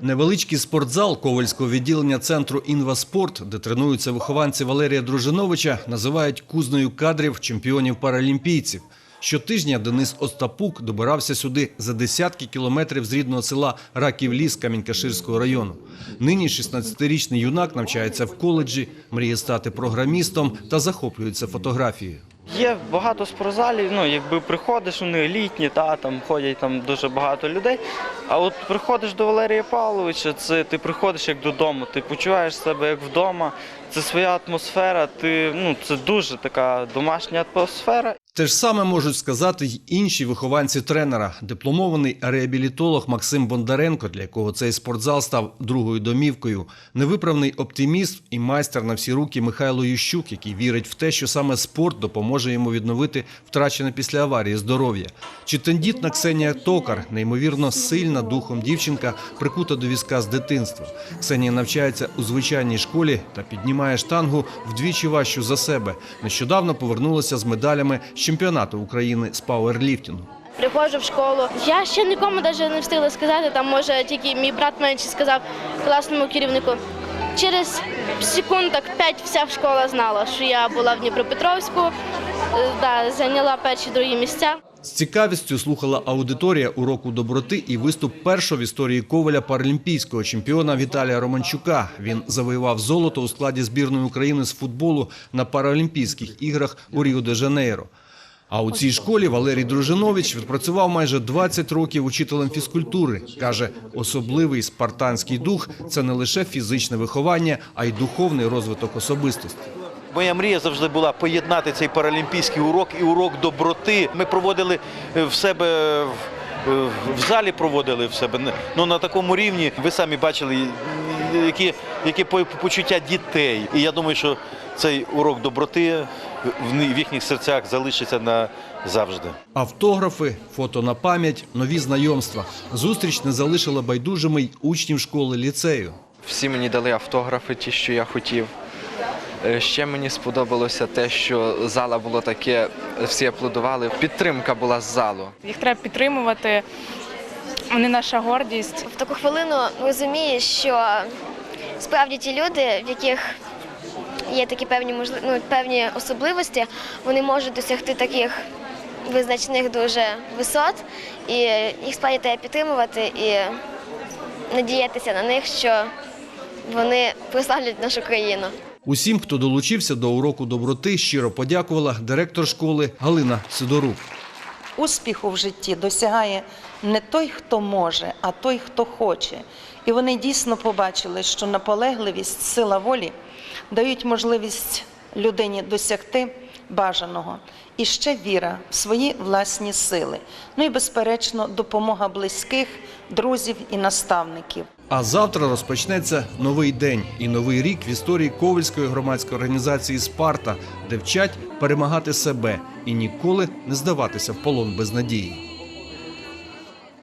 Невеличкий спортзал Ковальського відділення центру «Інваспорт», де тренуються вихованці Валерія Дружиновича, називають кузнею кадрів чемпіонів-паралімпійців. Щотижня Денис Остапук добирався сюди за десятки кілометрів з рідного села Раків-Ліс Камінькаширського району. Нині 16-річний юнак навчається в коледжі, мріє стати програмістом та захоплюється фотографією. Є багато спортзалів, ну якби приходиш, вони літні, та там ходять там дуже багато людей. А от приходиш до Валерія Павловича, це ти приходиш як додому, ти почуваєш себе як вдома. Це своя атмосфера. Ти ну це дуже така домашня атмосфера. Те ж саме можуть сказати й інші вихованці тренера. Дипломований реабілітолог Максим Бондаренко, для якого цей спортзал став другою домівкою, невиправний оптиміст і майстер на всі руки Михайло Ющук, який вірить в те, що саме спорт допоможе йому відновити втрачене після аварії здоров'я. Чи тендітна Ксенія Токар, неймовірно сильна духом дівчинка, прикута до візка з дитинства. Ксенія навчається у звичайній школі та піднімає штангу вдвічі важчу за себе. Нещодавно повернулася з медалями з чемпіонату України з пауерліфтингу. Приходжу в школу. Я ще нікому навіть не встигла сказати. Там може тільки мій брат менший сказав класному керівнику. Через секунд так п'ять вся школа знала, що я була в Дніпропетровську, е, да, зайняла перші другі місця. З цікавістю слухала аудиторія уроку доброти і виступ першого в історії Коваля паралімпійського чемпіона Віталія Романчука. Він завоював золото у складі збірної України з футболу на Паралімпійських іграх у Ріо-де-Жанейро. А у цій школі Валерій Дружинович відпрацював майже 20 років учителем фізкультури. Каже, особливий спартанський дух це не лише фізичне виховання, а й духовний розвиток особистості. Моя мрія завжди була поєднати цей паралімпійський урок і урок доброти. Ми проводили е, в себе в- е, залі, проводили в себе ну, на такому рівні. Ви самі бачили, які, які по- почуття дітей. І я думаю, що цей урок доброти в в їхніх серцях залишиться назавжди. Автографи, фото на пам'ять, нові знайомства. Зустріч не залишила байдужими й учнів школи ліцею. Всі мені дали автографи, ті, що я хотів. Е, Ще мені сподобалося те, що зала було таке, всі аплодували. Підтримка була з залу. Їх треба підтримувати. Вони наша гордість. В таку хвилину розумієш, що справді ті люди, в яких є такі певні можли... ну, певні особливості, вони можуть досягти таких визначних дуже висот, і їх справді треба підтримувати і надіятися на них, що вони прославлять нашу країну. Усім, хто долучився до уроку доброти, щиро подякувала директор школи Галина Сидорук. Успіху в житті досягає не той, хто може, а той, хто хоче. І вони дійсно побачили, що наполегливість, сила волі дають можливість людині досягти бажаного. І ще віра в свої власні сили. Ну і, безперечно, допомога близьких, друзів і наставників. А завтра розпочнеться новий день і новий рік в історії Ковальської громадської організації Спарта, де вчать перемагати себе і ніколи не здаватися в полон без надії.